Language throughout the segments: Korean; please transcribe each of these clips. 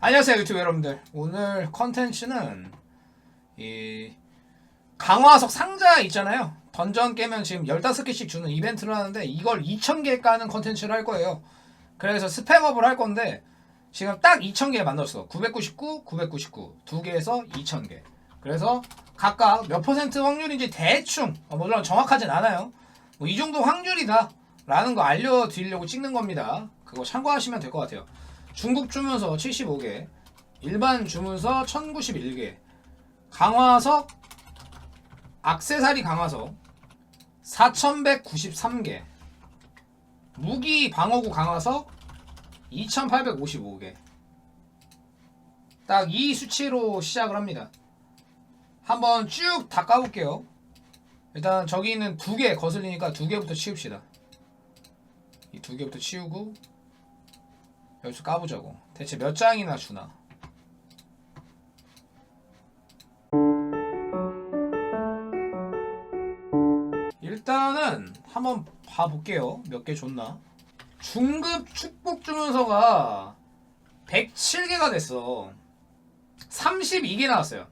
안녕하세요 유튜브 여러분들. 오늘 컨텐츠는 이 강화석 상자 있잖아요. 던전 깨면 지금 15개씩 주는 이벤트를 하는데 이걸 2000개 까는 컨텐츠를 할 거예요. 그래서 스펙업을 할 건데 지금 딱 2000개 만들었어. 999, 999 두 개에서 2000개. 그래서 각각 몇 퍼센트 확률인지 대충 어, 물론 정확하진 않아요. 뭐 이 정도 확률이다 라는 거 알려드리려고 찍는 겁니다. 그거 참고하시면 될 것 같아요 중국 주문서 75개, 일반 주문서 1091개, 강화석, 악세사리 강화석 4193개, 무기 방어구 강화석 2855개. 딱 이 수치로 시작을 합니다. 한번 쭉 다 까볼게요. 일단 저기 있는 두 개 거슬리니까 두 개부터 치웁시다. 이 두 개부터 치우고 여기서 까보자고. 대체 몇 장이나 주나? 일단은 한번 봐볼게요. 몇 개 줬나? 중급 축복 주문서가 107개가 됐어. 32개 나왔어요.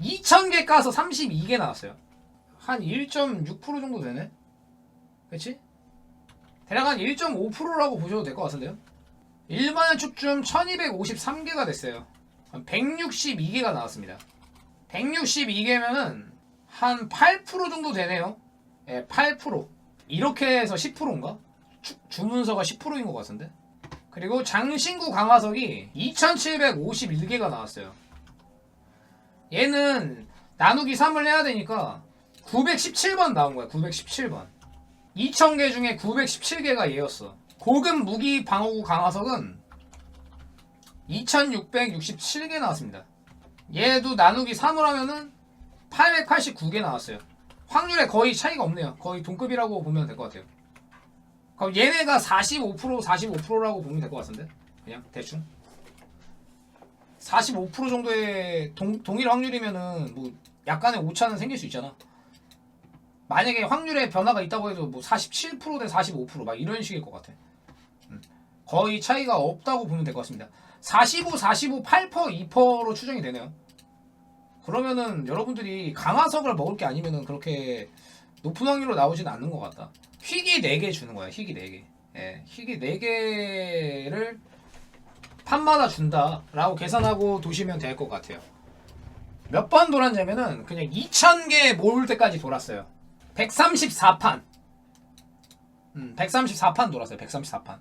2000개 까서 32개 나왔어요. 한 1.6% 정도 되네? 그치? 대략 한 1.5%라고 보셔도 될 것 같은데요. 일반 축중 1253개가 됐어요. 한 162개가 나왔습니다. 162개면은 한 8% 정도 되네요. 예, 8%. 이렇게 해서 10%인가? 주문서가 10%인 것 같은데. 그리고 장신구 강화석이 2751개가 나왔어요. 얘는 나누기 3을 해야 되니까 917번 나온 거야. 917번. 2000개 중에 917개가 얘였어. 고급 무기 방어구 강화석은 2667개 나왔습니다. 얘도 나누기 3을 하면은 889개 나왔어요. 확률에 거의 차이가 없네요. 거의 동급이라고 보면 될 것 같아요. 그럼 얘네가 45% 45%라고 보면 될 것 같은데? 그냥 대충. 45% 정도의 동, 동일 확률이면은 뭐 약간의 오차는 생길 수 있잖아. 만약에 확률에 변화가 있다고 해도 뭐 47%대 45%막 이런 식일 것 같아. 음. 거의 차이가 없다고 보면 될 것 같습니다. 45, 45, 8%, 2%로 추정이 되네요. 그러면은 여러분들이 강화석을 먹을 게 아니면은 그렇게 높은 확률로 나오지는 않는 것 같다. 희귀 4개 주는 거야. 희귀 4개. 예, 희귀 4개를 판마다 준다라고 계산하고 두시면 될 것 같아요. 몇 번 돌았냐면은 그냥 2000개 모을 때까지 돌았어요. 134판. 음, 134판 돌았어요. 134판.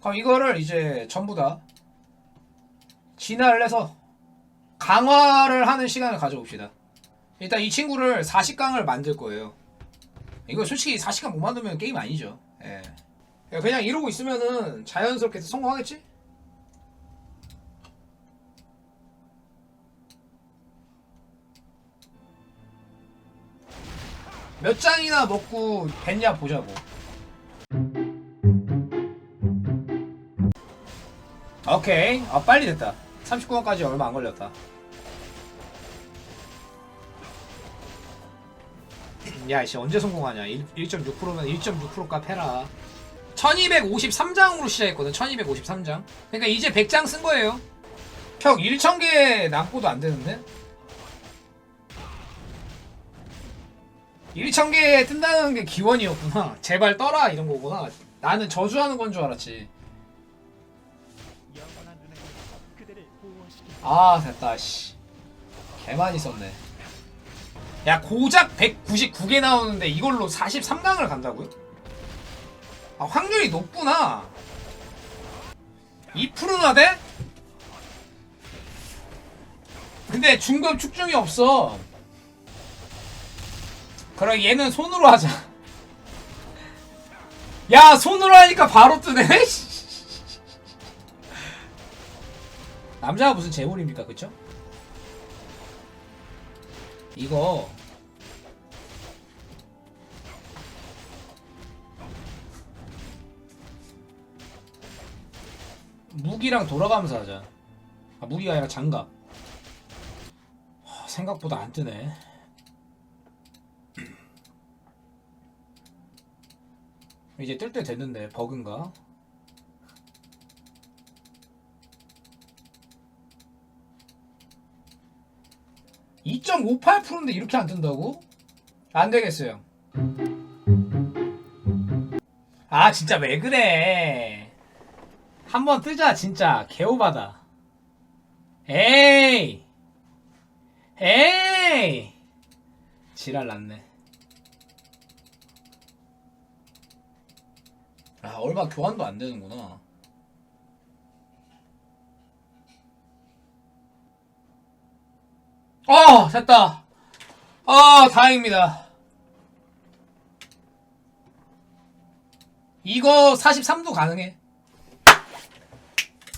그럼 이거를 이제 전부 다 진화를 해서 강화를 하는 시간을 가져봅시다. 일단 이 친구를 40강을 만들 거예요. 이거 솔직히 40강 못 만들면 게임 아니죠. 예. 그냥 이러고 있으면은 자연스럽게 성공하겠지? 몇 장이나 먹고 뱉냐 보자고. 오케이. 아 빨리 됐다. 39분까지 얼마 안 걸렸다. 야, 씨 언제 성공하냐? 1.6%면 1.6%값 해라. 1253장으로 시작했거든. 1253장. 그러니까 이제 100장 쓴 거예요. 형 1000개 남고도 안 되는데? 1,000개 뜬다는 게 기원이었구나. 제발 떠라 이런 거구나. 나는 저주하는 건 줄 알았지. 아 됐다 씨. 개 많이 썼네. 야 고작 199개 나오는데 이걸로 43강을 간다고요? 아 확률이 높구나. 2%나 돼? 근데 중급 축중이 없어. 그럼 얘는 손으로 하자. 야, 손으로 하니까 바로 뜨네. 남자가 무슨 재물입니까, 그쵸? 이거 무기랑 돌아가면서 하자. 아, 무기가 아니라 장갑. 하, 생각보다 안 뜨네. 이제 뜰 때 됐는데 버그인가? (2.58%인데) 이렇게 안 뜬다고? 안 되겠어요. 아 진짜 왜 그래? 한번 뜨자 진짜 개오바다. 에이, 에이, 지랄 났네. 아 얼마 교환도 안 되는구나. 어 됐다. 아 다행입니다. 이거 43도 가능해.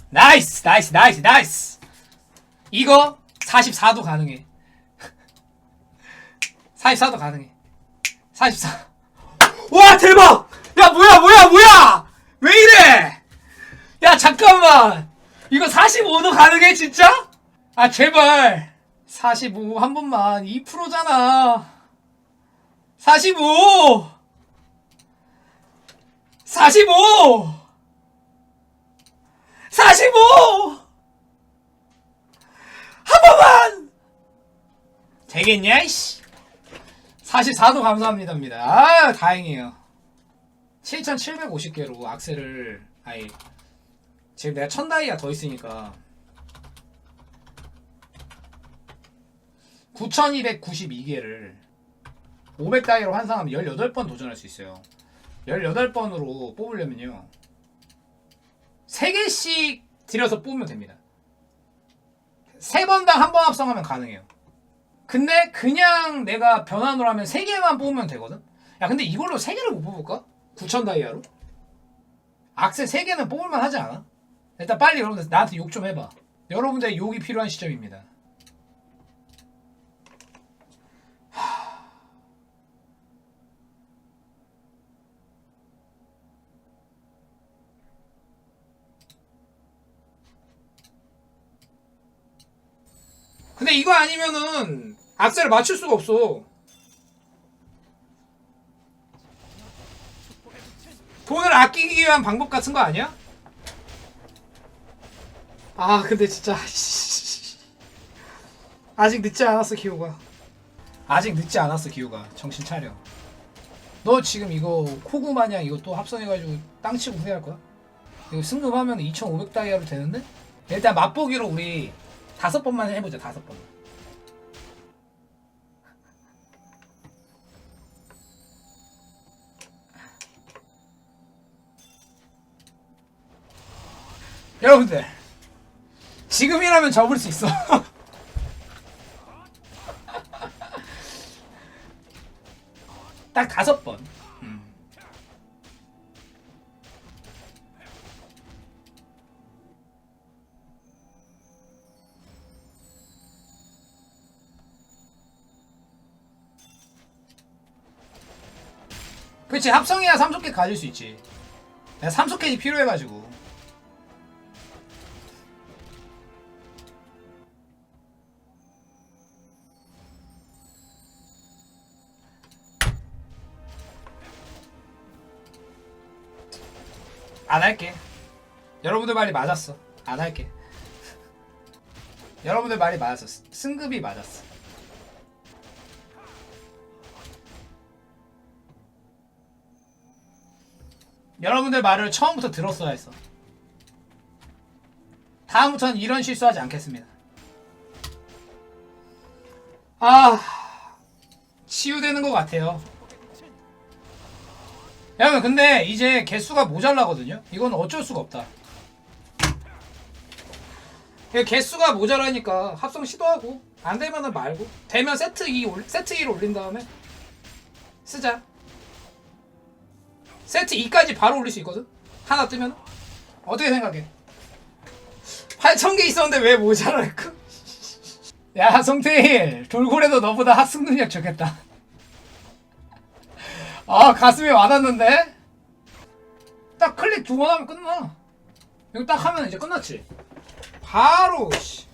나이스 나이스 나이스 나이스. 이거 44도 가능해. 44도 가능해. 44. 와 대박! 야 뭐야 뭐야 뭐야! 왜 이래? 야 잠깐만. 이거 45도 가능해 진짜? 아 제발. 45 한 번만 2%잖아. 45. 45. 45. 한 번만. 되겠냐 이씨. 44도 감사합니다입니다. 아 다행이에요. 7,750개로 악셀을 아예 지금 내가 1000다이아 더 있으니까 9292개를 500 다이로 환산하면 18번 도전할 수 있어요. 18번으로 뽑으려면요. 3개씩 들여서 뽑으면 됩니다. 3번당 한 번 합성하면 가능해요. 근데 그냥 내가 변환으로 하면 3개만 뽑으면 되거든? 야 근데 이걸로 3개를 못 뽑을까? 9천 다이아로? 악세 3개는 뽑을만 하지 않아? 일단 빨리 여러분들 나한테 욕 좀 해봐. 여러분들의 욕이 필요한 시점입니다. 근데 이거 아니면은 악셀을 맞출 수가 없어. 돈을 아끼기 위한 방법 같은 거 아니야? 아 근데 진짜 씨. 아직 늦지 않았어 기호가 아직 늦지 않았어 기호가 정신 차려 너 지금 이거 코구 마냥 이거 또 합성해가지고 땅 치고 후회할 거야? 이거 승급하면 2,500 다이아로 되는데? 일단 맛보기로 우리 다섯 번만 해보자 다섯 번 여러분들 지금이라면 접을 수 있어. 딱 다섯 번. 음. 그치 합성해야 삼속켓 가질 수 있지. 내가 삼속켓이 필요해가지고 안 할게 여러분들 말이 맞았어 안 할게 여러분들 말이 맞았어 스- 승급이 맞았어 여러분들 말을 처음부터 들었어야 했어. 다음부터는 이런 실수하지 않겠습니다. 아, 치유되는 것 같아요. 여러분, 근데 이제 개수가 모자라거든요? 이건 어쩔 수가 없다. 개수가 모자라니까 합성 시도하고, 안 되면은 말고, 되면 세트 2, 올, 세트 2를 올린 다음에 쓰자. 세트 2까지 바로 올릴 수 있거든? 하나 뜨면? 어떻게 생각해? 8,000개 있었는데 왜 모자랄까? 야, 송태일. 돌고래도 너보다 학습 능력 좋겠다. 아, 가슴에 와닿는데? 딱 클릭 두 번 하면 끝나. 이거 딱 하면 이제 끝났지. 바로, 씨.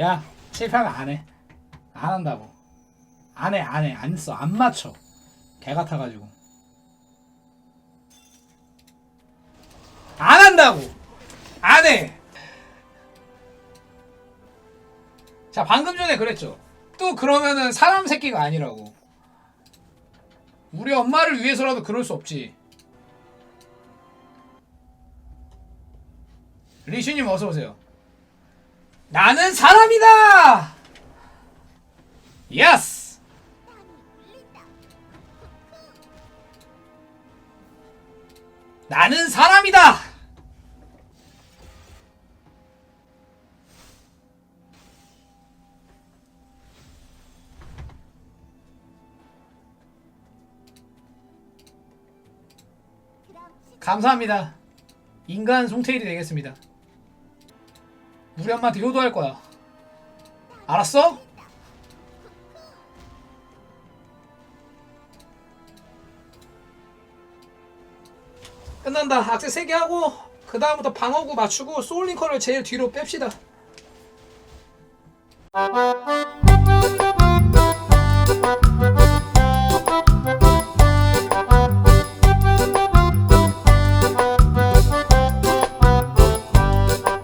야, 실패하면 안 해. 안 한다고. 안 해, 안 해, 안 써, 안 맞춰. 개 같아가지고. 안 한다고! 안 해! 자 방금 전에 그랬죠. 또 그러면은 사람 새끼가 아니라고. 우리 엄마를 위해서라도 그럴 수 없지. 리슈님 어서 오세요. 나는 사람이다. 예스. 나는 사람 감사합니다. 인간 송태일이 되겠습니다. 우리 엄마한테 효도할 거야. 알았어? 끝난다. 악세 3개 하고 그 다음부터 방어구 맞추고 소울링커를 제일 뒤로 뺍시다.